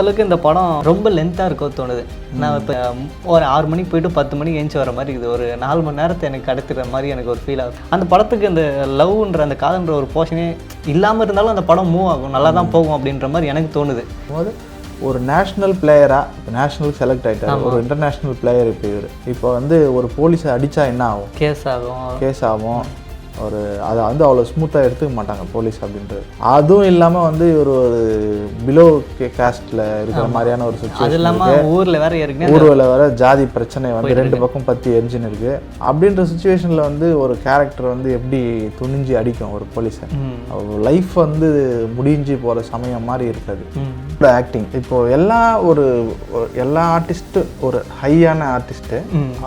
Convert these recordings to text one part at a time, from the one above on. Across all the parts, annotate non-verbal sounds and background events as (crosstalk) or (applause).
அளவுக்கு இந்த படம் ரொம்ப லென்த்தாக இருக்க தோணுது. நான் இப்போ ஒரு ஆறு மணிக்கு போயிட்டு பத்து மணிக்கு ஏஞ்சி வர மாதிரி இருக்குது. ஒரு நாலு மணி நேரத்தை எனக்கு கடத்துற மாதிரி எனக்கு ஒரு ஃபீல் ஆகுது அந்த படத்துக்கு அந்த லவ்ன்ற அந்த காதன்ற ஒரு போர்ஷனே இல்லாமல் இருந்தாலும் அந்த படம் மூவ் ஆகும். நல்லா தான் போகும் அப்படின்ற மாதிரி எனக்கு தோணுது. ஒரு நேஷ்னல் பிளேயராக இப்போ நேஷ்னல் செலக்ட் ஆயிட்டார். ஒரு இன்டர்நேஷ்னல் பிளேயர் இப்போ இவர். இப்போ வந்து ஒரு போலீஸை அடித்தா என்ன ஆகும்? கேஸ் ஆகும். கேஸ் ஆகும். ஒரு அதை வந்து அவ்வளோ ஸ்மூத்தாக எடுத்துக்க மாட்டாங்க போலீஸ் அப்படின்றது. அதுவும் இல்லாமல் வந்து இவர் ஒரு பிலோ கேஸ்டில் இருக்கிற மாதிரியான ஒரு சுச்சுவேஷன் ஊரில் வேற ஊர்வல வர ஜாதி பிரச்சனை வந்து ரெண்டு பக்கம் பத்தி எரிஞ்சுன்னு இருக்கு. அப்படின்ற சுச்சுவேஷனில் வந்து ஒரு கேரக்டர் வந்து எப்படி துணிஞ்சு அடிக்கும் ஒரு போலீஸை லைஃப் வந்து முடிஞ்சு போகிற சமயம் மாதிரி இருக்காது. ஆக்டிங் இப்போ எல்லா ஒரு எல்லா ஆர்டிஸ்ட்டு ஒரு ஹையான ஆர்டிஸ்ட்டு.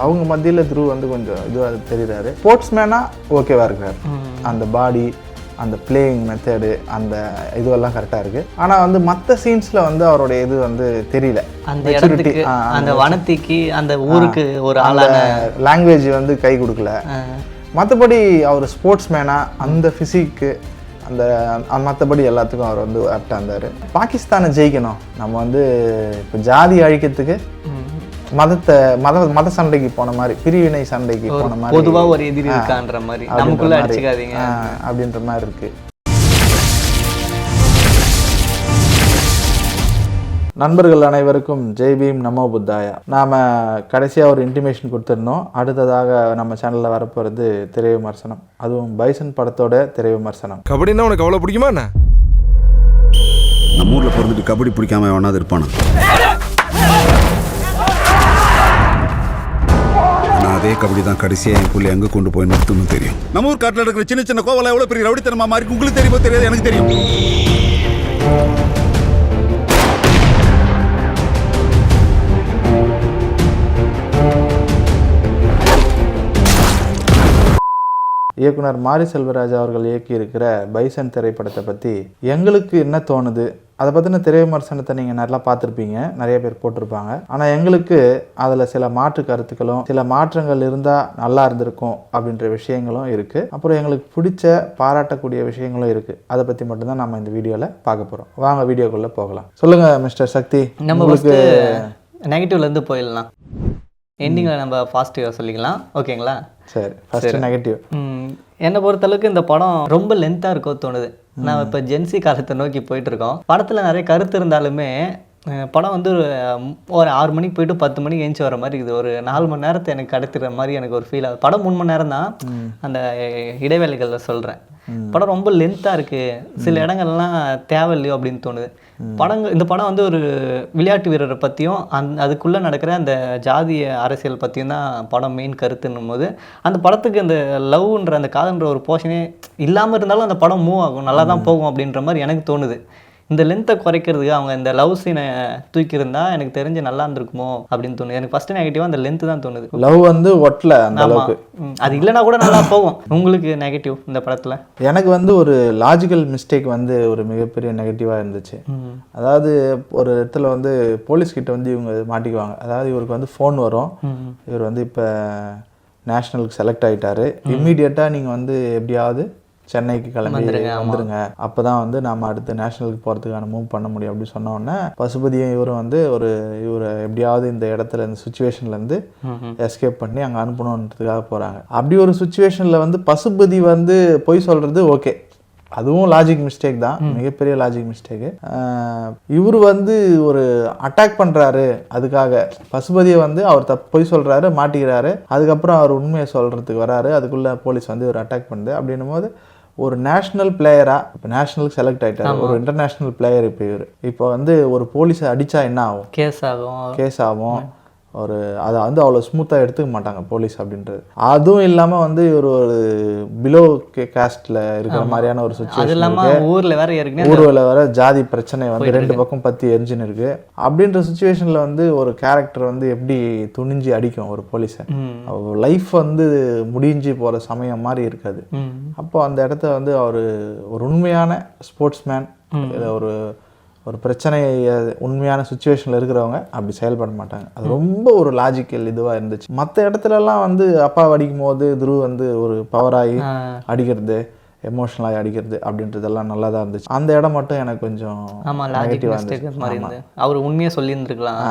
அவங்க மத்தியில் த்ரூ வந்து கொஞ்சம் இதுவாக தெரியுறாரு. ஸ்போர்ட்ஸ் மேனாக ஓகேவா இருக்கிறார் ம். அந்த பாடி அந்த பிளேயிங் மெத்தடு அந்த இதுவெல்லாம் கரெக்டாக இருக்குது ஆனால் வந்து மற்ற சீன்ஸில் வந்து அவருடைய இது வந்து தெரியல. அந்த இடத்துக்கு அந்த வனத்திக்கு அந்த ஊருக்கு ஒரு ஆளான லாங்குவேஜ் வந்து கை கொடுக்கல. மற்றபடி அவர் ஸ்போர்ட்ஸ் மேனாக அந்த ஃபிசிக்கு அந்த மற்றபடி எல்லாத்துக்கும் அவர் வந்து ஆப்டாக இருந்தார். பாகிஸ்தானை ஜெயிக்கணும். நம்ம வந்து இப்போ ஜாதி அழிக்கிறதுக்கு. மதத்தை மத மத சண்டைக்கு போன மாதிரி பிரிவினை சண்டைக்கு போன மாதிரி. பொதுவா ஒரு எதிரி இருக்கான்ற மாதிரி. அப்படின்ற நமக்குள்ள மாதிரி. அடிச்சுக்காதீங்க. அப்படின்ற மாதிரி இருக்கு. நண்பர்கள் அனைவருக்கும் ஜெய் பீம் நமோ புத்தாயா. நாம கடைசியாக ஒரு இன்டிமேஷன் கொடுத்துருந்தோம் அடுத்ததாக நம்ம சேனலில் வரப்போகிறது திரை விமர்சனம். அதுவும் பைசன் படத்தோட திரை விமர்சனம். கபடின்னா உனக்கு அவ்வளோ பிடிக்குமா என்ன? நம்ம ஊர்ல பிறந்துட்டு கபடி பிடிக்காம எவனாவது இருப்பானா? அதே கபடி தான் கடைசியா என் புள்ளி எங்க கொண்டு போய் நிறுத்தணும் தெரியும். நம்ம ஊர் காட்டில் இருக்கிற சின்ன சின்ன கோவலை எவ்வளவு பெரிய ரவுடித்தனமா மாறி உங்களுக்கு தெரியுமோ தெரியாது எனக்கு தெரியும். இயக்குனர் மாரி செல்வராஜ் அவர்கள் இயக்கியிருக்கிற பைசன் திரைப்படத்தை பற்றி எங்களுக்கு என்ன தோணுது? அதை பற்றின திரை விமர்சனத்தை நீங்கள் நல்லா பார்த்துருப்பீங்க. நிறைய பேர் போட்டிருப்பாங்க. ஆனால் எங்களுக்கு அதில் சில மாற்று கருத்துக்களும் சில மாற்றங்கள் இருந்தால் நல்லா இருந்திருக்கும் அப்படின்ற விஷயங்களும் இருக்குது அப்புறம் எங்களுக்கு பிடிச்ச பாராட்டக்கூடிய விஷயங்களும் இருக்குது அதை பற்றி மட்டும்தான் நம்ம இந்த வீடியோவில் பார்க்க போகிறோம் வாங்க வீடியோக்குள்ளே போகலாம். சொல்லுங்கள் மிஸ்டர் சக்தி. நம்ம உங்களுக்கு ஃபஸ்ட்டு நெகட்டிவ்ல இருந்து போயிடலாம். எண்டிங்கில் நம்ம பாசிட்டிவாக சொல்லிக்கலாம். ஓகேங்களா சரி ஃபஸ்ட்டு நெகட்டிவ் என்னை பொறுத்தளவுக்கு இந்த படம் ரொம்ப லென்த்தாக இருக்கோ தோணுது. நான் இப்போ ஜென்சி காலத்தை நோக்கி போயிட்டு இருக்கோம். படத்தில் நிறைய கருத்து இருந்தாலுமே படம் வந்து ஒரு, ஆறு மணிக்கு போயிட்டு பத்து மணிக்கு ஏஞ்சி வர மாதிரி இருக்குது. ஒரு நாலு மணி நேரத்தை எனக்கு கடத்துற மாதிரி எனக்கு ஒரு ஃபீல் ஆகுது படம் மூணு மணி நேரம் தான் அந்த இடைவேளைகளில் சொல்கிறேன் படம் ரொம்ப லென்த்தாக இருக்குது சில இடங்கள்லாம் தேவையில்லையோ அப்படின்னு தோணுது. படங்கள் இந்த படம் வந்து ஒரு விளையாட்டு வீரரை பற்றியும் அந் அதுக்குள்ளே நடக்கிற அந்த ஜாதிய அரசியல் பற்றியும் தான் படம் மெயின் கருத்துன்னும் போது அந்த படத்துக்கு அந்த லவ்ன்ற அந்த காதன்ற ஒரு போர்ஷனே இல்லாமல் இருந்தாலும் அந்த படம் மூவ் ஆகும். நல்லா தான் போகும் அப்படின்ற மாதிரி எனக்கு தோணுது. இந்த லென்த்தை குறைக்கிறதுக்கு அவங்க இந்த லவ் சீனை தூக்கியிருந்தா எனக்கு தெரிஞ்சு நல்லா இருந்திருக்குமோ அப்படின்னு தோணுது. எனக்கு ஃபஸ்ட்டு நெகட்டிவாக அந்த லென்த்து தான் தோணுது. லவ் வந்து ஒட்டல அந்த அளவுக்கு. அது இல்லைனா கூட நல்லா போகும். உங்களுக்கு நெகட்டிவ் இந்த படத்தில்? எனக்கு வந்து ஒரு லாஜிக்கல் மிஸ்டேக் வந்து ஒரு மிகப்பெரிய நெகட்டிவாக இருந்துச்சு. அதாவது ஒரு இடத்துல வந்து போலீஸ் கிட்ட வந்து இவங்க மாட்டிக்குவாங்க. அதாவது இவருக்கு வந்து ஃபோன் வரும். இவர் வந்து இப்போ நேஷ்னலுக்கு செலக்ட் ஆயிட்டாரு. இம்மீடியட்டாக நீங்கள் வந்து எப்படியாவது சென்னைக்கு கிளம்பி வந்துருங்க அப்போ தான் வந்து நம்ம அடுத்து நேஷ்னலுக்கு போகிறதுக்கான மூவ் பண்ண முடியும் அப்படின்னு சொன்ன உடனே பசுபதியும் இவரும் வந்து ஒரு இவரை எப்படியாவது இந்த இடத்துல இந்த சுச்சுவேஷன்லேருந்து எஸ்கேப் பண்ணி அங்கே அனுப்பணுன்றதுக்காக போகிறாங்க அப்படி ஒரு சுச்சுவேஷனில் வந்து பசுபதி வந்து பொய் சொல்கிறது ஓகே அதுவும் லாஜிக் மிஸ்டேக் தான். மிகப்பெரிய லாஜிக் மிஸ்டேக்கு இவர் வந்து ஒரு அட்டாக் பண்ணுறாரு அதுக்காக பசுபதியை வந்து அவர் தப்பு பொய் சொல்கிறாரு மாட்டிக்கிறாரு. அதுக்கப்புறம் அவர் உண்மையை சொல்கிறதுக்கு வராரு. அதுக்குள்ளே போலீஸ் வந்து இவர் அட்டாக் பண்ணுது. அப்படின்னும் போது ஒரு நேஷ்னல் பிளேயராக இப்போ நேஷ்னலுக்கு செலக்ட் ஆயிட்டாரு. ஒரு இன்டர்நேஷ்னல் பிளேயர் இப்போ இவர். இப்போ வந்து ஒரு போலீஸை அடித்தா என்ன ஆகும்? கேஸ் ஆகும். கேஸ் ஆகும். ஒரு அதை வந்து அவ்வளோ ஸ்மூத்தாக எடுத்துக்க மாட்டாங்க போலீஸ் அப்படின்றது. அதுவும் இல்லாமல் வந்து இவர் ஒரு பிலோ கேஸ்டில் இருக்கிற மாதிரியான ஒரு சுச்சுவேஷன் ஊரில் வேற ஏற்கனவே ஜாதி பிரச்சனை வந்து ரெண்டு பக்கம் பற்றி எரிஞ்சுன்னு இருக்கு. அப்படின்ற சுச்சுவேஷனில் வந்து ஒரு கேரக்டர் வந்து எப்படி துணிஞ்சு அடிக்கும் ஒரு போலீஸை லைஃப் வந்து முடிஞ்சு போகிற சமயம் மாதிரி இருக்காது. அப்போ அந்த இடத்த வந்து அவர் ஒரு உண்மையான ஸ்போர்ட்ஸ்மேன் ஒரு ஒரு பிரச்சனை உண்மையான சுச்சுவேஷனில் இருக்கிறவங்க அப்படி செயல்பட மாட்டாங்க. அது ரொம்ப ஒரு லாஜிக்கல் இதுவாக இருந்துச்சு. மற்ற இடத்துலலாம் வந்து அப்பா அடிக்கும் போது துருவ் வந்து ஒரு பவராகி. அடிக்கிறது எமோஷனலாக அடிக்கிறது அப்படின்றதெல்லாம் நல்லா தான் இருந்துச்சு. அந்த இடம் மட்டும் எனக்கு கொஞ்சம் நெகட்டிவாக மிஸ்டேக் இருந்துச்சு. மாதிரி இருந்து அவர் உண்மையாக சொல்லியிருந்துருக்கலாம்.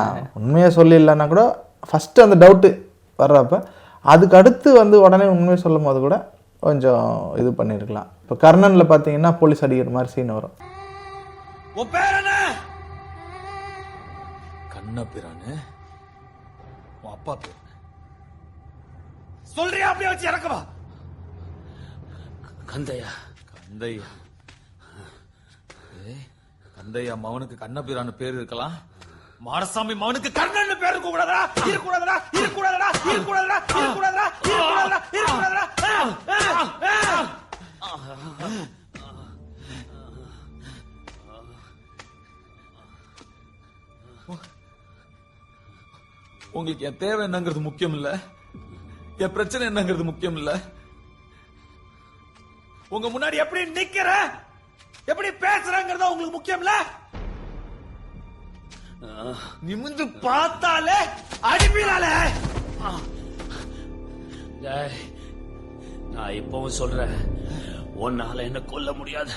உண்மையாக சொல்லிடலன்னா கூட ஃபஸ்ட்டு அந்த டவுட்டு வர்றப்ப அதுக்கு அடுத்து வந்து உடனே உண்மையை சொல்லும் போது கூட கொஞ்சம் இது பண்ணியிருக்கலாம் இப்போ கர்ணனில் பார்த்தீங்கன்னா போலீஸ் அடிக்கிற மாதிரி சீன் வரும். என்ன கண்ணபிரானு உன் அப்பா பேர்? சொல்றியா? அப்படியே வச்சு இறக்கவா கந்தையா? கந்தையா. கந்தையா மவனுக்கு கண்ணபிரான்னு பேர் இருக்கலாம். மாடசாமி மவனுக்கு கர்ணன் பேர் இருக்க கூடாதா இருக்க கூடாதா இருக்க கூடாதா இருக்க கூடாதா இருக்க கூடாதா இருக்க கூடாதா இருக்க கூடாதா உங்களுக்கு என் தேவை என்னங்கிறது முக்கியம் இல்ல என் பிரச்சனை என்னங்கிறது முக்கியம் இல்ல உங்க முன்னாடி எப்படி நிக்கிற? எப்படி பேசுறங்கிறத உங்களுக்கு முக்கியம் இல்ல நிமிந்து பார்த்தாலே அடிப்பீராலே நான் இப்பவும் சொல்றேன் உன்னால என்ன கொல்ல முடியாது.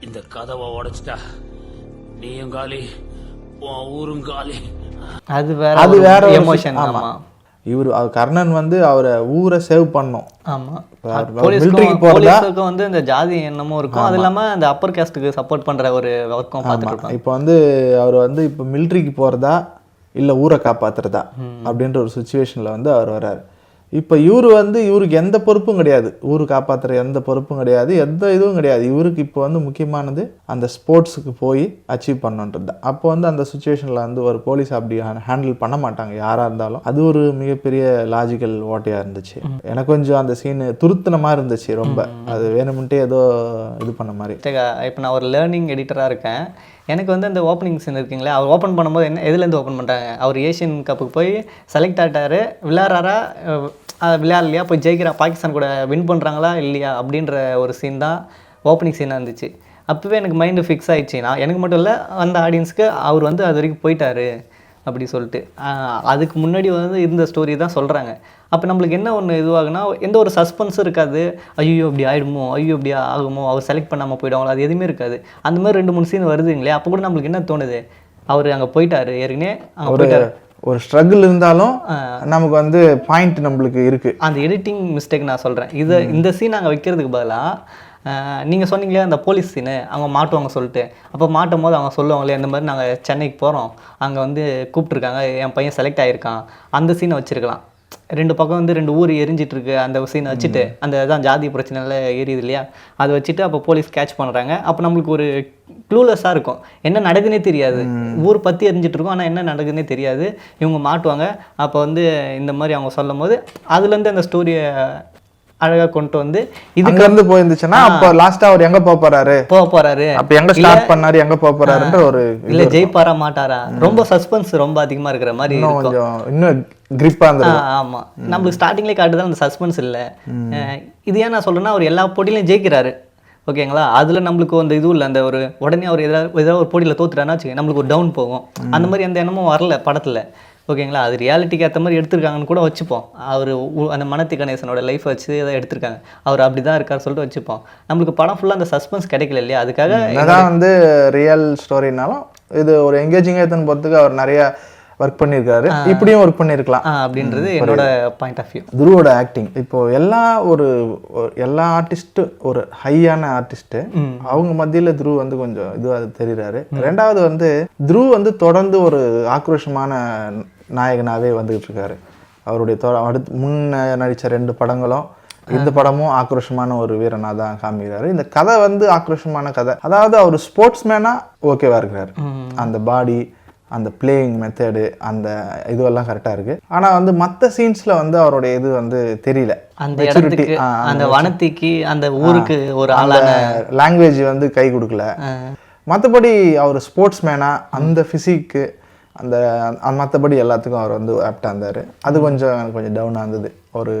இந்த கதவை உடைச்சிட்டா நீயும் காலி உன் ஊரும் காலி. அது வேற அது வேற எமோஷன் ஆமா. ஆமாம் இவர் கர்ணன் வந்து அவரை ஊரை சேவ் பண்ணோம். ஆமாம் இப்ப அவர் போலீஸ்க்கும் military க்கு போறதா- போலீஸுக்கும் வந்து இந்த ஜாதி எண்ணமும் இருக்கும். அது இல்லாமல் அந்த அப்பர் காஸ்ட்டுக்கு சப்போர்ட் பண்ணுற ஒரு ஒர்க்கும் இருப்பாங்க. இப்போ வந்து அவர் வந்து இப்போ மிலிட்ரிக்கு போகிறதா இல்லை ஊரை காப்பாத்துறதா? அப்படின்ற ஒரு சுச்சுவேஷனில் வந்து அவர் வர்றாரு. இப்போ இவர் வந்து இவருக்கு எந்த பொறுப்பும் கிடையாது. ஊரு காப்பாற்றுற எந்த பொறுப்பும் கிடையாது. எந்த இதுவும் கிடையாது. இவருக்கு இப்போ வந்து முக்கியமானது அந்த ஸ்போர்ட்ஸுக்கு போய் அச்சீவ் பண்ணுன்றது அப்போ வந்து அந்த சுச்சுவேஷனில் வந்து ஒரு போலீஸ் அப்படி ஹேண்டில் பண்ண மாட்டாங்க. யாராக இருந்தாலும். அது ஒரு மிகப்பெரிய லாஜிக்கல் ஓட்டையாக இருந்துச்சு. எனக்கு கொஞ்சம் அந்த சீனு துருத்தின மாதிரி இருந்துச்சு ரொம்ப. அது வேணும்ன்ட்டே ஏதோ இது பண்ண மாதிரி. இப்போ நான் ஒரு லேர்னிங் எடிட்டராக இருக்கேன். எனக்கு வந்து அந்த ஓப்பனிங் சீன் இருக்குங்களே அவர் ஓப்பன் பண்ணும்போது என்ன எதுலேருந்து ஓப்பன் பண்ணுறாங்க அவர் ஏஷியன் கப்புக்கு போய் செலக்ட் ஆகிட்டாரு விளையாடுறாரா? விளையாடலையா? போய் ஜெயிக்கிறா? பாகிஸ்தான் கூட வின் பண்ணுறாங்களா இல்லையா? அப்படின்ற ஒரு சீன் தான் ஓப்பனிங் சீனாக இருந்துச்சு. அப்போவே எனக்கு மைண்டு ஃபிக்ஸ் ஆயிடுச்சு. நான் எனக்கு மட்டும் இல்லை அந்த ஆடியன்ஸ்க்கு அவர் வந்து அது வரைக்கும் போயிட்டார் அப்படி சொல்லிட்டு. அதுக்கு முன்னாடி வந்து இருந்த ஸ்டோரி தான் சொல்கிறாங்க அப்போ நம்மளுக்கு என்ன ஒன்று இதுவாகுனா எந்த ஒரு சஸ்பென்ஸும் இருக்காது. ஐயோ இப்படி ஆயிடுமோ ஐயோ இப்படி ஆகுமோ அவர் செலக்ட் பண்ணாமல் போயிடுவாங்களோ அது எதுவுமே இருக்காது. அந்த மாதிரி ரெண்டு மூணு சீன் வருதுங்களே அப்போ கூட நம்மளுக்கு என்ன தோணுது? அவர் அங்கே போயிட்டாரு ஏற்கனவே அங்கே போயிட்டாரு. ஒரு ஸ்ட்ரகிள் இருந்தாலும் நமக்கு வந்து பாயிண்ட் நம்மளுக்கு இருக்கு. அந்த எடிட்டிங் மிஸ்டேக் நான் சொல்கிறேன் இதை இந்த சீன் அங்கே வைக்கிறதுக்கு பதிலாக நீங்கள் சொன்னீங்களே அந்த போலீஸ் சீனு அவங்க மாட்டுவாங்க சொல்லிட்டு. அப்போ மாட்டும் போது அவங்க சொல்லுவாங்களே இந்த மாதிரி நாங்கள் சென்னைக்கு போகிறோம் அங்கே வந்து கூப்பிட்ருக்காங்க என் பையன் செலக்ட் ஆகியிருக்கான் அந்த சீனை வச்சுருக்கலாம். ரெண்டு பக்கம் வந்து ரெண்டு ஊர் எரிஞ்சிட்டு இருக்கு அந்த சீனை வச்சுட்டு. அந்த தான் ஜாதி பிரச்சனைல எரியுது இல்லையா? அதை வச்சுட்டு அப்போ போலீஸ் கேட்ச் பண்ணுறாங்க அப்போ நம்மளுக்கு ஒரு க்ளூலெஸ்ஸாக இருக்கும். என்ன நடக்குதுன்னே தெரியாது. ஊர் பற்றி எரிஞ்சிட்டு இருக்கும் ஆனால் என்ன நடக்குதுன்னே தெரியாது. இவங்க மாட்டுவாங்க. அப்போ வந்து இந்த மாதிரி அவங்க சொல்லும் போது அதுலேருந்து அந்த ஸ்டோரியை அழகாக கொண்டு வந்து இதுக்கு இருந்து போயிருந்துச்சுன்னா அப்போ லாஸ்டா அவர் எங்க போக போறாரு? போக போறாரு. அப்ப எங்க ஸ்டார்ட் பண்ணாரு எங்க போக போறாருன்ற ஒரு இல்ல ஜெயிப்பாரா மாட்டாரா? ரொம்ப சஸ்பென்ஸ் ரொம்ப அதிகமா இருக்கிற மாதிரி கொஞ்சம் இன்னும் கிரிப்பா ஆ, இருந்தது. ஆமா. நம்மளுக்கு ஸ்டார்டிங்லேயே காட்டுதான் அந்த சஸ்பென்ஸ் இல்ல. இது ஏன் நான் சொல்றேன்னா அவர் எல்லா போட்டியிலையும் ஜெயிக்கிறாரு. ஓகேங்களா? அதுல நம்மளுக்கு அந்த இதுவும் இல்லை. அந்த ஒரு உடனே அவர் ஏதாவது ஏதாவது ஒரு போட்டியில தோத்துட்டாருன்னா வச்சுக்கோங்க நம்மளுக்கு ஒரு டவுன் போகும். அந்த மாதிரி எந்த எண்ணமும் வரல படத்துல. ஓகேங்களா? அது ரியாலிட்டிக்கு ஏற்ற மாதிரி எடுத்திருக்காங்கன்னு கூட வச்சுப்போம். அவர் அந்த மனத்தி கணேசனோட லைஃப் வச்சு தான் எடுத்திருக்காங்க. அவர் அப்படி தான் இருக்கார் சொல்லிட்டு வச்சுப்போம். நம்மளுக்கு படம் ஃபுல்லாக அந்த சஸ்பென்ஸ் கிடைக்கல இல்லையா? அதுக்காக என்னதான் வந்து ரியல் ஸ்டோரினாலும் இது ஒரு எங்கேஜிங்காக எடுத்துன்னு போகிறதுக்கு அவர் நிறைய ஒர்க் பண்ணியிருக்காரு. இப்படியும் ஒர்க் பண்ணியிருக்கலாம். அப்படின்றது என்னோட பாயிண்ட் ஆஃப் வியூ துருவோட ஆக்டிங் இப்போ எல்லா ஒரு எல்லா ஆர்டிஸ்ட்டு ஒரு ஹையான ஆர்டிஸ்ட்டு அவங்க மத்தியில துருவ் வந்து கொஞ்சம் இதுவாக தெரியுறாரு. ரெண்டாவது வந்து துருவ் வந்து தொடர்ந்து ஒரு ஆக்ரோஷமான நாயகனாவே வந்துகிட்டு இருக்காரு அவருடைய தொ- அடுத்து முன்ன நடித்த ரெண்டு படங்களும் இந்த படமும் ஆக்ரோஷமான ஒரு வீரனா தான் காமிக்கிறாரு. இந்த கதை வந்து ஆக்ரோஷமான கதை. அதாவது அவர் ஸ்போர்ட்ஸ்மேனா ஓகேவா இருக்கிறாரு. அந்த பாடி அந்த பிளேயிங் மெத்தடு அந்த இதுவெல்லாம் கரெக்டாக இருக்கு. ஆனால் வந்து மற்ற சீன்ஸில் வந்து அவருடைய இது வந்து தெரியல. அந்த இடத்துக்கு அந்த வனத்திக்கு அந்த ஊருக்கு ஒரு ஆளான லாங்குவேஜ் வந்து கை கொடுக்கல. மற்றபடி அவர் ஸ்போர்ட்ஸ் மேனா அந்த ஃபிசிக்கு அந்த மற்றபடி எல்லாத்துக்கும் அவர் வந்து ஆப்டாக இருந்தார் அது கொஞ்சம் எனக்கு கொஞ்சம் டவுனாக இருந்தது ஒரு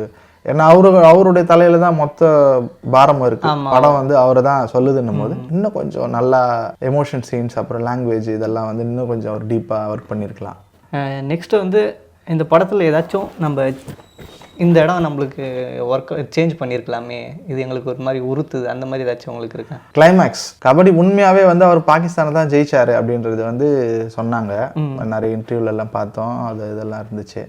ஏன்னா அவரு அவருடைய தலையில தான் மொத்த பாரமும் இருக்கு. படம் வந்து அவரை தான் சொல்லுதுன்னும் போது இன்னும் கொஞ்சம் நல்லா எமோஷன் சீன்ஸ் அப்புறம் லாங்குவேஜ் இதெல்லாம் வந்து இன்னும் கொஞ்சம் ஒரு டீப்பாக ஒர்க் பண்ணியிருக்கலாம் நெக்ஸ்ட் வந்து இந்த படத்தில் ஏதாச்சும் நம்ம இந்த இடம் நம்மளுக்கு ஒர்க் சேஞ்ச் பண்ணியிருக்கலாமே. இது எங்களுக்கு ஒரு மாதிரி உறுத்துது. அந்த மாதிரி ஏதாச்சும் உங்களுக்கு இருக்கா? கிளைமேக்ஸ் கபடி உண்மையாவே வந்து அவர் பாகிஸ்தானை தான் ஜெயிச்சாரு அப்படின்றது வந்து சொன்னாங்க. நிறைய இன்டர்வியூல எல்லாம் பார்த்தோம். அது இதெல்லாம் இருந்துச்சு.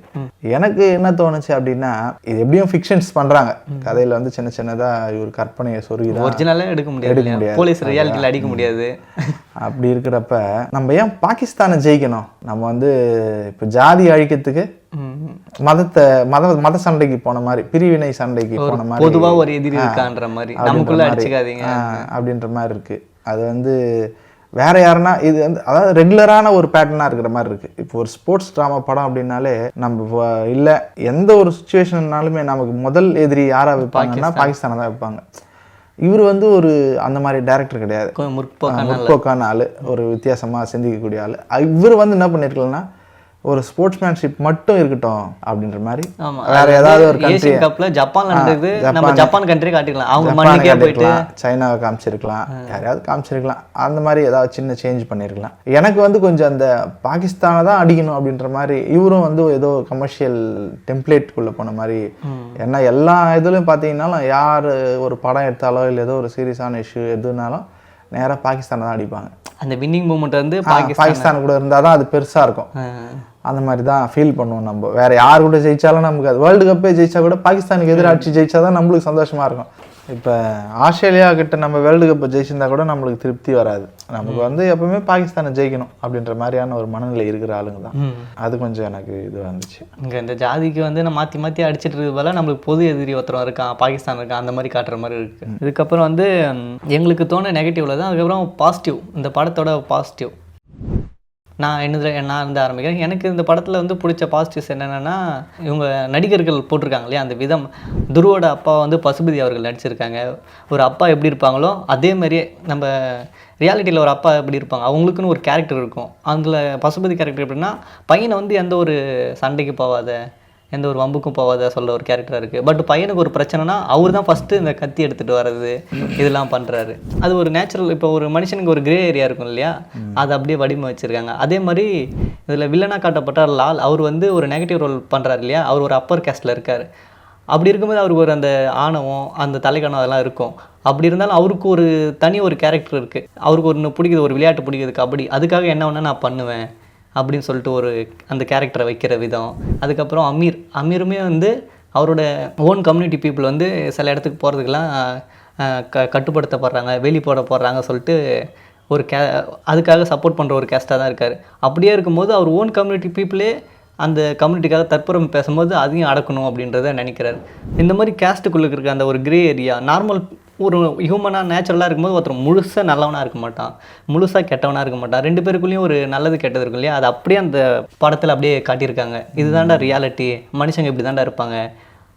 எனக்கு என்ன தோணுச்சு அப்படின்னா இது எப்படியும் ஃபிக்ஷன்ஸ் பண்றாங்க. கதையில வந்து சின்ன சின்னதா இவர் கற்பனையை சொருகி ஒரிஜினலாக எடுக்க முடியாது எடுக்க? முடியாது. போலீஸ் ரியாலிட்டியில் அடிக்க முடியாது. அப்படி இருக்கிறப்ப நம்ம ஏன் பாகிஸ்தானை ஜெயிக்கணும்? நம்ம வந்து இப்போ ஜாதி அழிக்கிறதுக்கு. மதத்தை மத மத சண்டைக்கு போன மாதிரி பிரிவினை சண்டைக்கு போன மாதிரி. பொதுவா ஒரு எதிரி இருக்கான்ற மாதிரி. நமக்குள்ள. அடிச்சுக்காதீங்க. அப்படின்ற மாதிரி இருக்கு. அது வந்து வேற யாருன்னா இது வந்து அதாவது ரெகுலரான ஒரு பேட்டர்னாக இருக்கிற மாதிரி இருக்கு. இப்போ ஒரு ஸ்போர்ட்ஸ் ட்ராமா படம் அப்படின்னாலே நம்ம இல்ல எந்த ஒரு சுச்சுவேஷன்னாலுமே நமக்கு முதல் எதிரி யாரா வைப்பாங்கன்னா பாகிஸ்தானை. தான் வைப்பாங்க. இவர் வந்து ஒரு அந்த மாதிரி டைரக்டர் கிடையாது. முற்போக்கான ஆளு. ஒரு வித்தியாசமா சிந்திக்கக்கூடிய ஆளு. இவர் வந்து என்ன பண்ணிருக்கலன்னா ஒரு ஸ்போர்ட்ஸ்மேன்ஷிப் மட்டும் இருக்கட்டும் அப்படின்ற மாதிரி. வேற ஏதாவது ஒரு கண்ட்ரி கப்ல ஜப்பான்ல நடந்தது. நம்ம ஜப்பான். Japan country காட்டிக்கலாம். அவங்க ஜப்பானை மண்ணுக்கே போயிட்டு. சைனாவை காமிச்சிருக்கலாம். யாரையாவது காமிச்சிருக்கலாம். அந்த மாதிரி ஏதாவது சின்ன சேஞ்ச் பண்ணியிருக்கலாம் எனக்கு வந்து கொஞ்சம் அந்த பாகிஸ்தானை தான் அடிக்கணும் அப்படின்ற மாதிரி இவரும் வந்து ஏதோ கமர்ஷியல் டெம்ப்ளேட்குள்ளே போன மாதிரி. ஏன்னா எல்லா இதுலையும் பார்த்தீங்கன்னாலும் யார் ஒரு படம் எடுத்தாலோ இல்லை ஏதோ ஒரு சீரியஸான இஷ்யூ எதுனாலும் நேராக பாகிஸ்தானை தான் அடிப்பாங்க. அந்த வின்னிங் மூமெண்ட் வந்து பாகிஸ்தான். கூட இருந்தால் தான் அது பெருசாக இருக்கும். அந்த மாதிரி தான் ஃபீல் பண்ணுவோம் நம்ம. வேற யார் கூட ஜெயிச்சாலும் நமக்கு அது வேர்ல்டு கப்பே ஜெயிச்சா கூட பாகிஸ்தானுக்கு எதிராக அடிச்சு ஜெயிச்சா தான் நம்மளுக்கு சந்தோஷமா இருக்கும். இப்போ ஆஸ்திரேலியா கிட்ட நம்ம வேர்ல்டு கப்பை ஜெயிச்சிருந்தா கூட நம்மளுக்கு திருப்தி வராது. நமக்கு வந்து எப்பவுமே பாகிஸ்தானை ஜெயிக்கணும் அப்படின்ற மாதிரியான ஒரு மனநிலை இருக்கிற ஆளுங்க தான். அது கொஞ்சம் எனக்கு இது வந்துச்சு. இங்க இந்த ஜாதிக்கு வந்து நான் மாத்தி மாத்தி அடிச்சிட்டு இருக்கிறது போல நம்மளுக்கு பொது எதிரி ஒருத்தரம் இருக்கான் பாகிஸ்தான் இருக்கான் அந்த மாதிரி காட்டுற மாதிரி இருக்கு. இதுக்கப்புறம் வந்து எங்களுக்கு தோண நெகட்டிவ்ல தான் அதுக்கப்புறம் பாசிட்டிவ் இந்த படத்தோட பாசிட்டிவ் நான் என்னது நான் இருந்து ஆரம்பிக்கிறேன். எனக்கு இந்த படத்தில் வந்து பிடிச்ச பாசிட்டிவ்ஸ் என்னென்னா இவங்க நடிகர்கள் போட்டிருக்காங்க இல்லையா? அந்த விதம். துருவோட அப்பா வந்து பசுபதி அவர்கள் நடிச்சிருக்காங்க. ஒரு அப்பா எப்படி இருப்பாங்களோ அதே மாதிரியே நம்ம ரியாலிட்டியில் ஒரு அப்பா எப்படி இருப்பாங்க அவங்களுக்குன்னு ஒரு கேரக்டர் இருக்கும். அதில் பசுபதி கேரக்டர் எப்படின்னா பையனை வந்து எந்த ஒரு சண்டைக்கு போகாத எந்த ஒரு வம்புக்கும் போகாத சொல்ல ஒரு கேரக்டராக இருக்குது பட் பையனுக்கு ஒரு பிரச்சனைனா அவர் தான் ஃபஸ்ட்டு இந்த கத்தி எடுத்துகிட்டு வர்றது இதெல்லாம் பண்ணுறாரு அது ஒரு நேச்சுரல் இப்போ ஒரு மனுஷனுக்கு ஒரு கிரே ஏரியா இருக்கும் இல்லையா? அதை அப்படியே வடிவமைச்சிருக்காங்க அதே மாதிரி இதில் வில்லனாக காட்டப்பட்ட லால். அவர் வந்து ஒரு நெகட்டிவ் ரோல் பண்ணுறாரு இல்லையா? அவர் ஒரு அப்பர் கேஸ்டில் இருக்கார். அப்படி இருக்கும்போது அவருக்கு ஒரு அந்த ஆணவம் அந்த தலைக்கணம் அதெல்லாம் இருக்கும். அப்படி இருந்தாலும் அவருக்கு ஒரு தனி ஒரு கேரக்டர் இருக்குது அவருக்கு ஒன்று பிடிக்குது ஒரு விளையாட்டு பிடிக்குது கபடி. அதுக்காக என்ன வேணால் நான் பண்ணுவேன். அப்படின்னு சொல்லிட்டு ஒரு அந்த கேரக்டரை வைக்கிற விதம். அதுக்கப்புறம் அமீர். அமீருமே வந்து அவரோட ஓன் கம்யூனிட்டி பீப்புள் வந்து சில இடத்துக்கு போகிறதுக்கெல்லாம் க கட்டுப்படுத்தப்படுறாங்க வேலி போட போடுறாங்க சொல்லிட்டு ஒரு கே அதுக்காக சப்போர்ட் பண்ணுற ஒரு கேஸ்ட்டாக தான் இருக்கார். அப்படியே இருக்கும்போது அவர் ஓன் கம்யூனிட்டி பீப்புளே அந்த கம்யூனிட்டிக்காக தற்புறம் பேசும்போது அதையும் அடக்கணும் அப்படின்றத நினைக்கிறார். இந்த மாதிரி கேஸ்ட்டுக்குள்ளே இருக்க அந்த ஒரு கிரே ஏரியா நார்மல் ஒரு ஹியூமனாக நேச்சுரலாக இருக்கும்போது ஒருத்தர் முழுசாக நல்லவனாக இருக்க மாட்டான். முழுசாக கெட்டவனாக இருக்க மாட்டான். ரெண்டு பேருக்குள்ளேயும் ஒரு நல்லது கெட்டது இருக்கும் இல்லையா? அது அப்படியே அந்த படத்தில் அப்படியே காட்டியிருக்காங்க. இதுதான்டா ரியாலிட்டி மனுஷங்க இப்படி தான்டா இருப்பாங்க.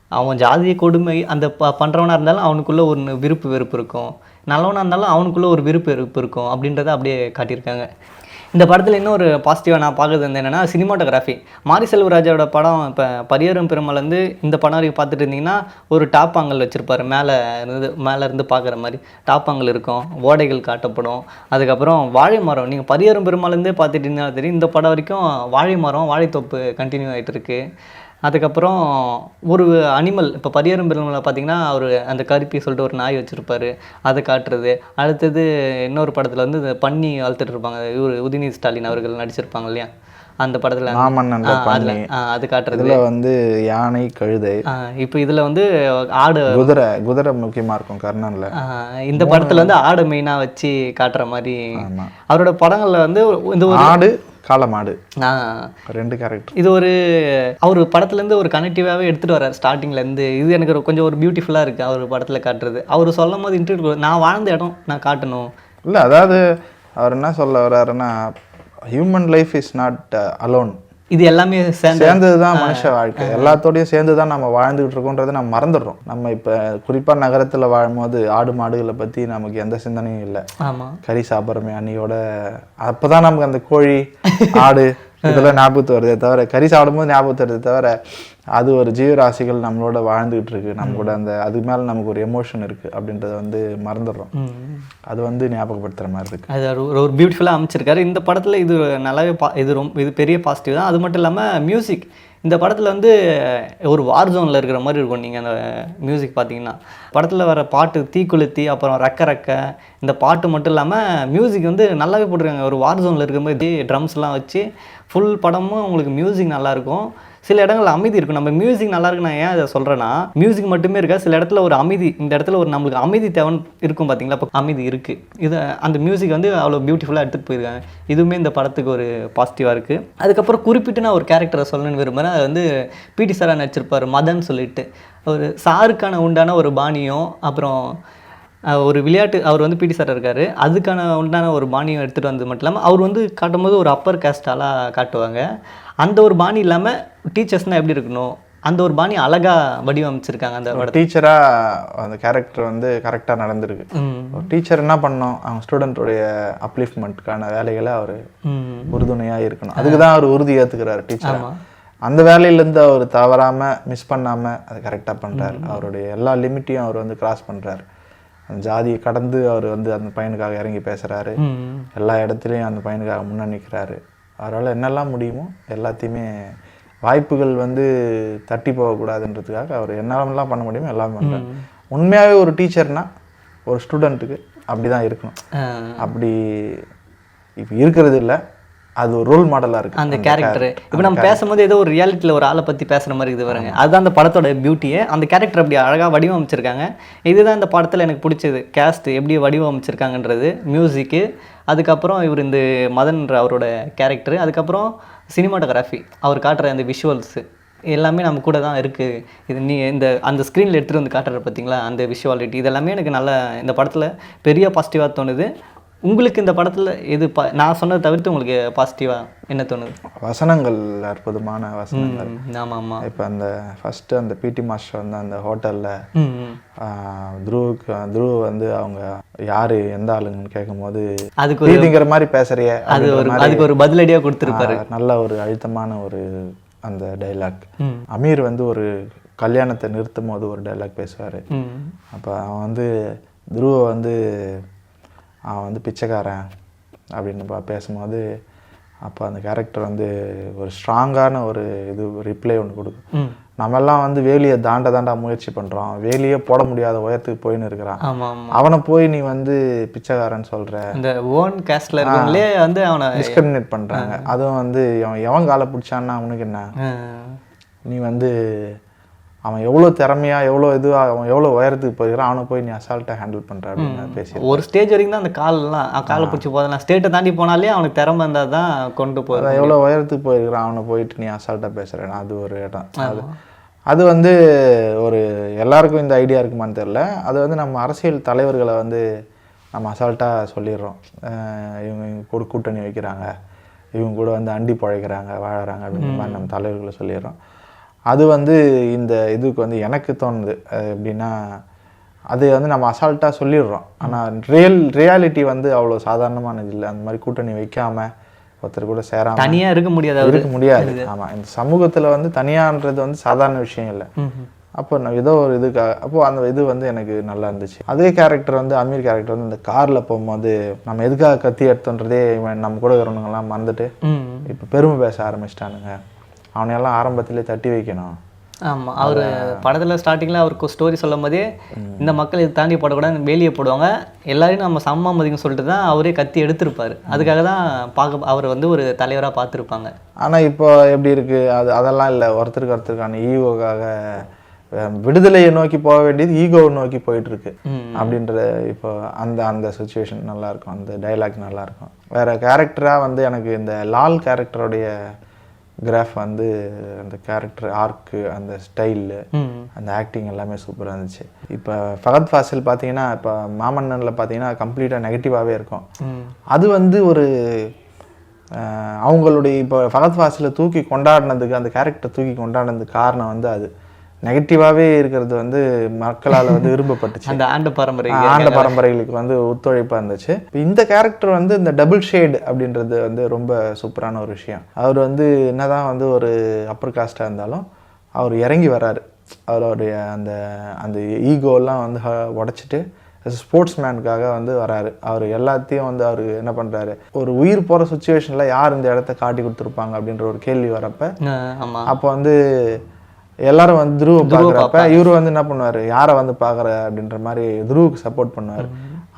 அவன் ஜாதிய கொடுமை அந்த ப பண்ணுறவனாக இருந்தாலும் அவனுக்குள்ள ஒரு விருப்பு வெறுப்பு இருக்கும். நல்லவனாக இருந்தாலும் அவனுக்குள்ள ஒரு விருப்பு வெறுப்பு இருக்கும் அப்படின்றத அப்படியே காட்டியிருக்காங்க. இந்த படத்தில் இன்னொரு பாசிட்டிவாக நான் பார்க்குறது வந்து என்னென்னா சினிமாட்டோகிராஃபி மாரி செல்வராஜோட படம் இப்போ பரியரும் பெருமாள்லேருந்து இந்த படம் வரைக்கும் பார்த்துட்டு இருந்தீங்கன்னா ஒரு டாப் ஆங்கல் வச்சுருப்பாரு. மேலே இருந்து மேலே இருந்து பார்க்குற மாதிரி. டாப் ஆங்கல் இருக்கும். ஓடைகள் காட்டப்படும். அதுக்கப்புறம் வாழை மரம். நீங்கள் பரியரும் பெருமாள்லேருந்தே பார்த்துட்டு இருந்தாலும் தெரியும் இந்த படம் வரைக்கும் வாழை மரம் வாழைத்தோப்பு கண்டினியூ ஆகிட்டு இருக்குது அதுக்கப்புறம் ஒரு அனிமல் இப்போ பரியரும் பெருமாள் பார்த்தீங்கன்னா அவர் அந்த கருப்பி சொல்லிட்டு ஒரு நாய் வச்சுருப்பாரு அதை காட்டுறது. அடுத்தது இன்னொரு படத்தில் வந்து இந்த பன்னி வளர்த்துட்டு இருப்பாங்க. இவர் உதயநிதி ஸ்டாலின் அவர்கள் நடிச்சிருப்பாங்க இல்லையா? அந்த படத்தில் பன்னி. அது காட்டுறது. இதுல வந்து யானை கழுதை. இப்போ இதில் வந்து ஆடு குதிரை குதிரை முக்கியமா இருக்கும் கர்ணன்ல. இந்த படத்தில் வந்து ஆடு மெயினாக வச்சு காட்டுற மாதிரி. அவரோட படங்களில் வந்து இந்த ஒரு ஆடு காளமாடு ஆ, ரெண்டு கேரக்டர் இது ஒரு அவர் படத்துலேருந்து ஒரு கனெக்டிவாகவே எடுத்துகிட்டு வர்றார் ஸ்டார்டிங்லேருந்து இது எனக்கு கொஞ்சம் ஒரு பியூட்டிஃபுல்லாக இருக்குது அவர் படத்தில் காட்டுறது. அவர் சொல்லும் போது இன்டர்வியூ நான் வாழ்ந்த இடம் நான் காட்டணும். இல்ல அதாவது அவர் என்ன சொல்ல வர்றாருன்னா human life is not alone இது எல்லாமே சேர்ந்து சேர்ந்தது தான் மனுஷ வாழ்க்கை. எல்லாத்தோடையும் சேர்ந்து தான் நம்ம வாழ்ந்துகிட்டு இருக்கோன்றதை நம்ம மறந்துடுறோம். நம்ம இப்போ குறிப்பாக நகரத்தில் வாழும்போது ஆடு மாடுகளை பற்றி நமக்கு எந்த சிந்தனையும் இல்லை. கறி சாப்பிட்றோமே அன்னியோட. அப்பதான் நமக்கு அந்த கோழி ஆடு இதெல்லாம் ஞாபகத்து வருதே தவிர கறி சாப்பிடும்போது ஞாபகத்து வருதே தவிர அது ஒரு ஜீவராசிகள் நம்மளோட வாழ்ந்துகிட்டு இருக்கு நம்ம கூட அந்த அது மேலே நமக்கு ஒரு எமோஷன் இருக்கு அப்படின்றத வந்து மறந்துடுறோம். அது வந்து ஞாபகப்படுத்துற மாதிரி இருக்கு. அது ஒரு ஒரு- ஒரு பியூட்டிஃபுல்லாக அமைச்சிருக்காரு. இந்த படத்தில் இது நல்லாவே பா இது ரொம்ப இது பெரிய பாசிட்டிவ் தான். அது மட்டும் இல்லாமல் மியூசிக் இந்த படத்தில் வந்து ஒரு வார் ஜோனில் இருக்கிற மாதிரி இருக்கும். நீங்கள் அந்த மியூசிக் பார்த்தீங்கன்னா படத்தில் வர பாட்டு தீக்குளுத்தி அப்புறம் ரக்க ரக்க இந்த பாட்டு மட்டும் இல்லாமல் மியூசிக் வந்து நல்லாவே போட்டிருக்காங்க. ஒரு வார் ஜோனில் இருக்கிற மாதிரி ட்ரம்ஸ்லாம் வச்சு ஃபுல் படமும் உங்களுக்கு மியூசிக் நல்லாயிருக்கும் சில இடங்களில் அமைதி இருக்கும் நம்ம மியூசிக் நல்லா இருக்கு நான் ஏன் அதை சொல்கிறேன்னா மியூசிக் மட்டுமே இருக்கா சில இடத்துல ஒரு அமைதி இந்த இடத்துல ஒரு நம்மளுக்கு அமைதி தேவைன்னு இருக்கும் பார்த்தீங்களா இப்போ அமைதி இருக்குது இது அந்த மியூசிக் வந்து அவ்வளோ பியூட்டிஃபுல்லாக எடுத்துகிட்டு போயிருக்காங்க. இதுவுமே இந்த படத்துக்கு ஒரு பாசிட்டிவாக இருக்குது அதுக்கப்புறம் குறிப்பிட்டு நான் ஒரு கேரக்டரை சொல்லணும்னு விரும்புகிறேன் அது வந்து பிடி சாராக நடிச்சிருப்பார் மதன் சொல்லிட்டு. ஒரு சாருக்கான உண்டான ஒரு பாணியும் அப்புறம் ஒரு விளையாட்டு அவர் வந்து பிடி சார் இருக்கார். அதுக்கான உண்டான ஒரு பாணியும் எடுத்துகிட்டு வந்தது மட்டும் இல்லாமல் அவர் வந்து காட்டும்போது ஒரு அப்பர் கேஸ்டாலாக காட்டுவாங்க. அந்த ஒரு பாணி இல்லாமல் டீச்சர்ஸ்னால் எப்படி இருக்கணும்? அந்த ஒரு பாணி அழகாக வடிவமைச்சிருக்காங்க அந்த படத்தை டீச்சரா அந்த கேரக்டர் வந்து கரெக்டாக நடந்திருக்கு. ஒரு டீச்சர் என்ன பண்ணணும்? அவங்க ஸ்டூடெண்ட்டோடைய அப்லிஃப்ட்மெண்ட்கான வேலைகளை அவர் ம். உறுதுணையா இருக்கணும். அதுக்கு தான் அவர் உறுதி ஏத்துக்கிறாரு டீச்சர் அந்த வேலையிலேருந்து அவர் தவறாம மிஸ் பண்ணாம அதை கரெக்டாக பண்றாரு. அவருடைய எல்லா லிமிட்டையும் அவர் வந்து கிராஸ் அந்த ஜாதியை கடந்து அவர் வந்து அந்த பையனுக்காக இறங்கி பேசுறாரு. ம் எல்லா இடத்துலையும் அந்த பையனுக்காக முன்ன நிற்கிறாரு அவரால் என்னெல்லாம் முடியுமோ எல்லாத்தையுமே வாய்ப்புகள் வந்து தட்டி போகக்கூடாதுன்றதுக்காக அவர் என்னெல்லாம் பண்ண முடியுமோ எல்லாம் பண்ணுறாரு உண்மையாகவே ஒரு டீச்சர்னா ஒரு ஸ்டூடெண்ட்டுக்கு அப்படி தான் இருக்கணும் அப்படி இப்போ இருக்கிறது இல்லை. அது ஒரு ரோல் மாடலாக இருக்கு. அந்த கேரக்டர் இப்போ நம்ம பேசும்போது ஏதோ ஒரு ரியாலிட்டியில் ஒரு ஆளை பற்றி பேசுகிற மாதிரி இது வருங்க அதுதான் அந்த படத்தோட பியூட்டியே அந்த கேரக்டர் அப்படி அழகாக வடிவமைச்சிருக்காங்க. இதுதான் இந்த படத்தில் எனக்கு பிடிச்சது. கேஸ்ட் எப்படி வடிவமைச்சிருக்காங்கன்றது மியூசிக்கு அதுக்கப்புறம் இவர் இந்த மதன்ற அவரோட கேரக்டர் அதுக்கப்புறம் சினிமாட்டோகிராஃபி அவர் காட்டுற அந்த விஷுவல்ஸு எல்லாமே நம்ம கூட தான் இருக்குது இது நீ இந்த அந்த ஸ்க்ரீனில் எடுத்துகிட்டு வந்து காட்டுற பார்த்தீங்களா அந்த விஷுவாலிட்டி இதெல்லாமே எனக்கு நல்ல இந்த படத்தில் பெரிய பாசிட்டிவாக தோணுது. உங்களுக்கு இந்த படத்தில் எது பா நான் சொன்னதை தவிர்த்து உங்களுக்கு பாசிட்டிவாக என்ன தோணுது? வசனங்கள் அற்புதமான வசனங்கள். ஆமாம் ஆமாம் இப்போ அந்த ஃபஸ்ட்டு அந்த பிடி மாஸ்டர் வந்து அந்த ஹோட்டலில். துருவுக்கு துருவ வந்து அவங்க யாரு எந்த ஆளுங்கன்னு கேட்கும்போது அதுக்கு ஒரு நீதிங்கிற மாதிரி பேசுறிய அது ஒரு அதுக்கு ஒரு பதிலடியாக கொடுத்துருப்பாரு. நல்ல ஒரு அழுத்தமான ஒரு அந்த டைலாக். அமீர் வந்து ஒரு கல்யாணத்தை நிறுத்தும் போது ஒரு டைலாக் பேசுவார். அப்போ அவன் வந்து துருவ வந்து அவன் வந்து பிச்சைக்காரன் அப்படின்னு பா- பேசும்போது அப்போ அந்த கேரக்டர் வந்து ஒரு ஸ்ட்ராங்கான ஒரு இது ரிப்ளை ஒன்று கொடுக்கும். நம்மெல்லாம் வந்து வேலியை தாண்ட தாண்ட முயற்சி பண்ணுறோம் வேலியே போட முடியாத உயரத்துக்கு போயின்னு இருக்கிறான். அவனை போய் நீ வந்து பிச்சைக்காரன் சொல்கிற இந்த ஓன் கேஸ்டில் வந்து அவனை டிஸ்கிரிமினேட் பண்ணுறாங்க அதுவும் வந்து அவன் எவன் காலை பிடிச்சான்னா அவனுக்கு என்ன? நீ வந்து அவன் எவ்வளோ திறமையா எவ்வளோ இதுவாக அவன் எவ்வளோ உயரத்துக்கு போயிருக்கிறான் அவனை போய் நீ அசால்ட்டாக ஹேண்டில் பண்ணுற அப்படின்னு பேசி ஒரு ஸ்டேஜ் வரைக்கும் தான் அந்த காலெல்லாம் அஹ், காலை பிடிச்சி போதெல்லாம் ஸ்டேட்டை தாண்டி போனாலே அவனுக்கு திறமை இருந்தால் தான் கொண்டு அதான் எவ்வளோ உயரத்துக்கு போயிருக்கிறான் அவனை போயிட்டு நீ அசால்ட்டாக பேசுகிறேன் அது ஒரு இடம். அது அது வந்து ஒரு எல்லாருக்கும் இந்த ஐடியா இருக்குமான்னு தெரில அது வந்து நம்ம அரசியல் தலைவர்களை வந்து நம்ம அசால்ட்டாக சொல்லிடுறோம். இவங்க இவங்க கூட கூட்டணி வைக்கிறாங்க. இவங்க கூட வந்து அண்டி பழைக்கிறாங்க வாழறாங்க அப்படிங்கிற மாதிரி நம்ம தலைவர்களை சொல்லிடுறோம். அது வந்து இந்த இதுக்கு வந்து எனக்கு தோணுது. எப்படின்னா அது வந்து நம்ம அசால்ட்டாக சொல்லிடுறோம். ஆனால் ரியல் ரியாலிட்டி வந்து அவ்வளோ சாதாரணமானது இல்லை. அந்த மாதிரி கூட்டணி வைக்காம ஒருத்தர் கூட சேராம தனியாக இருக்க முடியாது இருக்க முடியாது. ஆமா. இந்த சமூகத்துல வந்து தனியான்றது வந்து சாதாரண விஷயம் இல்லை. அப்போ நான் ஏதோ ஒரு இதுக்காக அப்போ அந்த இது வந்து எனக்கு நல்லா இருந்துச்சு. அதே கேரக்டர் வந்து அமீர் கேரக்டர் வந்து இந்த கார்ல போகும்போது நம்ம எதுக்காக கத்தி எடுத்தோன்றதே இவன் நம்ம கூட இருக்கிறவங்கலாம் மறந்துட்டு இப்போ பெருமை பேச ஆரம்பிச்சிட்டானுங்க. அவனையெல்லாம் ஆரம்பத்திலே தட்டி வைக்கணும். ஆமாம் அவர் படத்தில் ஸ்டார்டிங்கில் அவருக்கு ஸ்டோரி சொல்லும் போதே இந்த மக்கள் இதை தாண்டி போடக்கூடாது வெளியே போடுவாங்க. எல்லாரையும் நம்ம சமமா மதிக்கும் சொல்லிட்டு தான் அவரே கத்தி எடுத்திருப்பாரு. அதுக்காக தான் பார்க்க அவர் வந்து ஒரு தலைவராக பார்த்துருப்பாங்க. ஆனா இப்போ எப்படி இருக்கு? அது அதெல்லாம் இல்லை. ஒருத்தருக்கு ஒருத்தருக்கான ஈகோக்காக விடுதலையை நோக்கி போக வேண்டியது ஈகோவை நோக்கி போயிட்டு இருக்கு அப்படின்ற இப்போ அந்த அந்த சுச்சுவேஷன் நல்லா இருக்கும். அந்த டைலாக் நல்லா இருக்கும். வேற கேரக்டரா வந்து எனக்கு இந்த லால் கேரக்டருடைய கிராஃப் வந்து அந்த கேரக்டர் ஆர்க்கு அந்த ஸ்டைலு அந்த ஆக்டிங் எல்லாமே சூப்பராக இருந்துச்சு. இப்போ ஃபகத் ஃபாசில் பார்த்தீங்கன்னா இப்போ மாமன்னனில் பார்த்தீங்கன்னா கம்ப்ளீட்டாக நெகட்டிவாகவே இருக்கும். அது வந்து ஒரு அவங்களுடைய இப்போ ஃபகத் ஃபாசிலை தூக்கி கொண்டாடினதுக்கு அந்த கேரக்டர் தூக்கி கொண்டாடினதுக்கு காரணம் வந்து அது. நெகட்டிவாகவே இருக்கிறது வந்து மக்களால் வந்து (laughs) விரும்பப்பட்டுச்சு. அந்த ஆண்ட பாரம்பரிய ஆஹ், ஆண்ட பரம்பரைகளுக்கு வந்து ஒத்துழைப்பாக இருந்துச்சு. இந்த கேரக்டர் வந்து இந்த டபுள் ஷேட் அப்படின்றது வந்து ரொம்ப சூப்பரான ஒரு விஷயம். அவர் வந்து என்னதான் வந்து ஒரு அப்பர் காஸ்டாக இருந்தாலும் அவர் இறங்கி வராரு அவருடைய அந்த அந்த ஈகோலாம் வந்து உடச்சிட்டு ஸ்போர்ட்ஸ் மேனுக்காக வந்து வராரு அவர் எல்லாத்தையும் வந்து அவர் என்ன பண்ணுறாரு ஒரு உயிர் போகிற சுச்சுவேஷனில் யார் இந்த இடத்த காட்டி கொடுத்துருப்பாங்க அப்படின்ற ஒரு கேள்வி வரப்ப அப்போ வந்து எல்லாரும் வந்து துருவ பார்க்குறப்ப இவர் வந்து என்ன பண்ணுவார்? யாரை வந்து பார்க்குற அப்படின்ற மாதிரி துருவுக்கு சப்போர்ட் பண்ணுவார்.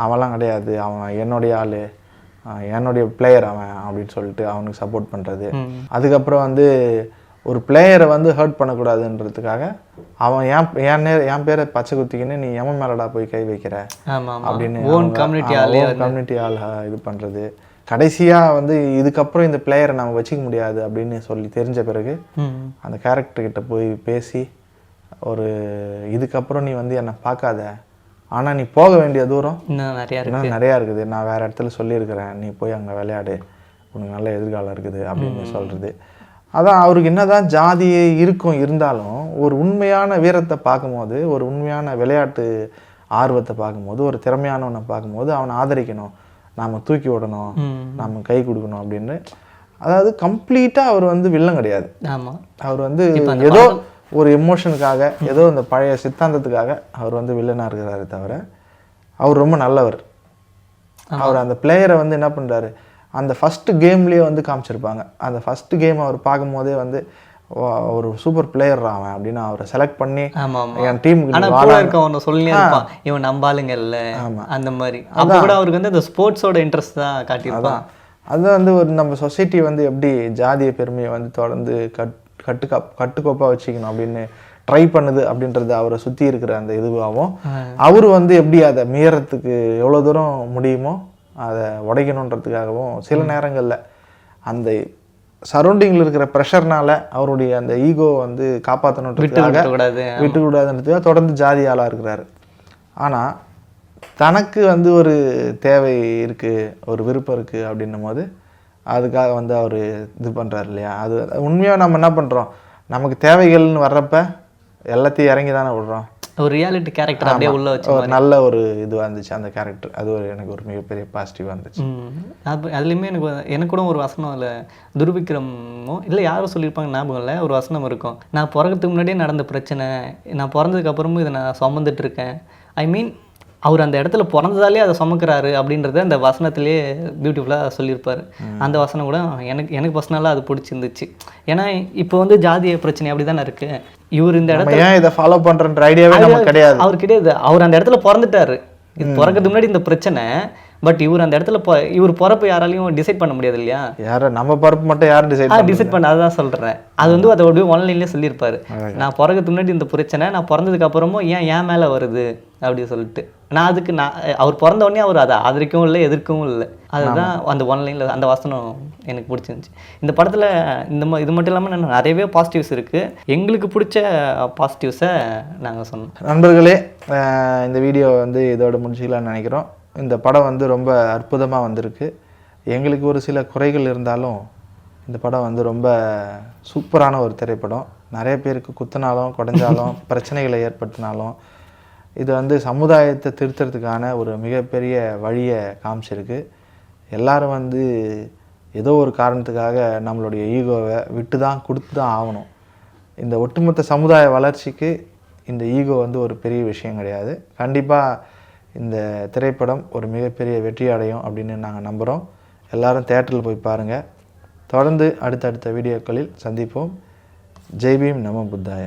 அவன்லாம் கிடையாது. அவன் என்னுடைய ஆள். என்னுடைய பிளேயர் அவன் அப்படின்னு சொல்லிட்டு அவனுக்கு சப்போர்ட் பண்ணுறது அதுக்கப்புறம் வந்து ஒரு பிளேயரை வந்து ஹர்ட் பண்ணக்கூடாதுன்றதுக்காக அவன் ஏன் என் நேர என் பேரை பச்சை குத்திக்கின்னு நீ எவன் மேலடா போய் கை வைக்கிற? அப்படின்னு கம்யூனிட்டி ஆளே கம்யூனிட்டி ஆள் இது பண்ணுறது கடைசியாக வந்து இதுக்கப்புறம் இந்த பிளேயரை நம்ம வச்சுக்க முடியாது அப்படின்னு சொல்லி தெரிஞ்ச பிறகு அந்த கேரக்டர் கிட்ட போய் பேசி ஒரு இதுக்கப்புறம் நீ வந்து என்னை பார்க்காத. ஆனால் நீ போக வேண்டிய தூரம் இன்னும் நிறையா இன்னும் நிறையா இருக்குது. நான் வேற இடத்துல சொல்லியிருக்கிறேன். நீ போய் அங்கே விளையாடு. உனக்கு நல்ல எதிர்காலம் இருக்குது அப்படின்னு சொல்கிறது அதான் அவருக்கு என்னதான் ஜாதி இருக்கும் இருந்தாலும் ஒரு உண்மையான வீரத்தை பார்க்கும்போது ஒரு உண்மையான விளையாட்டு ஆர்வத்தை பார்க்கும்போது ஒரு திறமையானவனை பார்க்கும்போது அவனை ஆதரிக்கணும். நாம தூக்கி விடணும் நாம கை கொடுக்கணும் அப்படின்னு. அதாவது கம்ப்ளீட்டாக அவர் வந்து வில்லன் கிடையாது. ஆமா. அவர் வந்து ஏதோ ஒரு எமோஷனுக்காக ஏதோ இந்த பழைய சித்தாந்தத்துக்காக அவர் வந்து வில்லனாக இருக்கிறாரு தவிர அவர் ரொம்ப நல்லவர். அவர் அந்த பிளேயரை வந்து என்ன பண்றாரு? அந்த ஃபர்ஸ்ட் கேம்லேயே வந்து காமிச்சிருப்பாங்க. அந்த ஃபர்ஸ்ட் கேம் அவர் பார்க்கும்போதே வந்து வா- ஒரு சூப்பர் பிளேயர் அவன் அப்படின்னு அவரை செலக்ட் பண்ணி என் டீமுக்கு ஆனா நீ கூட வாடா. இருக்க ஒன்று சொல்லியே இருப்பான். இவன் நம்பாளுங்க இல்ல. அந்த மாதிரி. அப்போ கூட அவருக்கு வந்து அந்த ஸ்போர்ட்ஸோட இன்ட்ரெஸ்ட் தான் காட்டியிருப்பான். அது வந்து ஒரு நம்ம சொசைட்டி வந்து எப்படி ஜாதிய பெருமையை வந்து தொடர்ந்து கட் கட்டுக்கா கட்டுக்கோப்பாக வச்சுக்கணும் அப்படின்னு ட்ரை பண்ணுது அப்படின்றது அவரை சுற்றி இருக்கிற அந்த இதுவாகவும் அவர் வந்து எப்படி அதை மீறத்துக்கு எவ்வளோ தூரம் முடியுமோ அதை உடைக்கணுன்றதுக்காகவும் சில நேரங்களில் அந்த சரௌண்டிங்கில் இருக்கிற ப்ரெஷர்னால அவருடைய அந்த ஈகோ வந்து விட்டு காப்பாற்றணுன்றதுக்காக கொடுக்க கூடாது விட்டுக்கூடாதுன்றதுக்காக தொடர்ந்து ஜாதி ஆளாக இருக்கிறாரு. ஆனால் தனக்கு வந்து ஒரு தேவை இருக்குது ஒரு விருப்பம் இருக்குது அப்படின்னும் போது அதுக்காக வந்து அவர் இது பண்ணுறாரு இல்லையா? அது உண்மையாக நம்ம என்ன பண்ணுறோம் நமக்கு தேவைகள்னு வர்றப்ப எல்லாத்தையும் இறங்கி தானே விடுறோம். ஒரு ரியாலிட்டி கேரக்டர் அப்படியே உள்ள வச்சு நல்ல ஒரு இதுவாக இருந்துச்சு அந்த கேரக்டர் அது ஒரு எனக்கு ஒரு மிகப்பெரிய பாசிட்டிவாக இருந்துச்சு. அது அதுலேயுமே எனக்கு எனக்கு கூட ஒரு வசனம் அதில் துர்விக்ரமோ இல்லை யாரும் சொல்லியிருப்பாங்க ஞாபகம் இல்லை ஒரு வசனம் இருக்கும். நான் பிறக்கிறதுக்கு முன்னாடியே நடந்த பிரச்சனை நான் பிறந்ததுக்கு அப்புறமும் இதை நான் சுமந்துட்டு இருக்கேன். ஐ மீன் அவர் அந்த இடத்துல பிறந்ததாலே அதை சுமக்கிறாரு அப்படின்றத அந்த வசனத்திலே பியூட்டிஃபுல்லாக சொல்லியிருப்பார். அந்த வசனம் கூட எனக்கு எனக்கு பர்சனலாக அது பிடிச்சிருந்துச்சு. ஏன்னா இப்போ வந்து ஜாதிய பிரச்சனை அப்படி தானே இருக்கு. இவர் இந்த இடத்துல ஏன் இதை ஃபாலோ பண்ணுறன்ற ஐடியாவே நமக்கு கிடையாது. அவர் கிடையாது. அவர் அந்த இடத்துல பிறந்துட்டாரு. இது பிறக்கிறதுக்கு முன்னாடி இந்த பிரச்சனை பட் இவர் அந்த இடத்துல இவர் பிறப்பு யாராலையும் டிசைட் பண்ண முடியாது இல்லையா? யாரை? நம்ம பருப்பு மட்டும் யாரும் டிசைட் டிசைட் பண்ண அதான் சொல்றேன். அது வந்து அதை அப்படியே ஒன்லைன்லேயே சொல்லியிருப்பாரு. நான் பிறக்கிறதுக்கு முன்னாடி இந்த பிரச்சனை நான் பிறந்ததுக்கு அப்புறமும் ஏன் ஏன் மேலே வருது? அப்படி சொல்லிட்டு. நான் அதுக்கு நான் அவர் பிறந்த உடனே அவர் அதை ஆதரிக்கவும் இல்லை எதிர்க்கவும் இல்லை. அதுதான் அந்த ஒன்லைனில் அந்த வசனம் எனக்கு பிடிச்சிருந்துச்சு. இந்த படத்தில் இந்த மா- இது மட்டும் இல்லாமல் நிறையவே பாசிட்டிவ்ஸ் இருக்குது எங்களுக்கு பிடிச்ச பாசிட்டிவ்ஸை நாங்கள் சொன்னோம். நண்பர்களே இந்த வீடியோ வந்து இதோட முடிச்சுக்கலாம்னு நினைக்கிறோம். இந்த படம் வந்து ரொம்ப அற்புதமாக வந்திருக்கு. எங்களுக்கு ஒரு சில குறைகள் இருந்தாலும் இந்த படம் வந்து ரொம்ப சூப்பரான ஒரு திரைப்படம். நிறைய பேருக்கு குத்தினாலும் குடைஞ்சாலும் (laughs) பிரச்சனைகளை ஏற்படுத்தினாலும் இது வந்து சமுதாயத்தை திருத்துறதுக்கான ஒரு மிகப்பெரிய வழியை காமிச்சிருக்கு. எல்லாரும் வந்து ஏதோ ஒரு காரணத்துக்காக நம்மளுடைய ஈகோவை விட்டு தான் கொடுத்து தான் ஆகணும். இந்த ஒட்டுமொத்த சமுதாய வளர்ச்சிக்கு இந்த ஈகோ வந்து ஒரு பெரிய விஷயம் கிடையாது. கண்டிப்பாக இந்த திரைப்படம் ஒரு மிகப்பெரிய வெற்றி அடையும் அப்படின்னு நாங்கள் நம்புகிறோம் எல்லாரும் தேட்டரில் போய் பாருங்கள் தொடர்ந்து அடுத்தடுத்த வீடியோக்களில் சந்திப்போம். ஜெய்பீம் நம புத்தாய.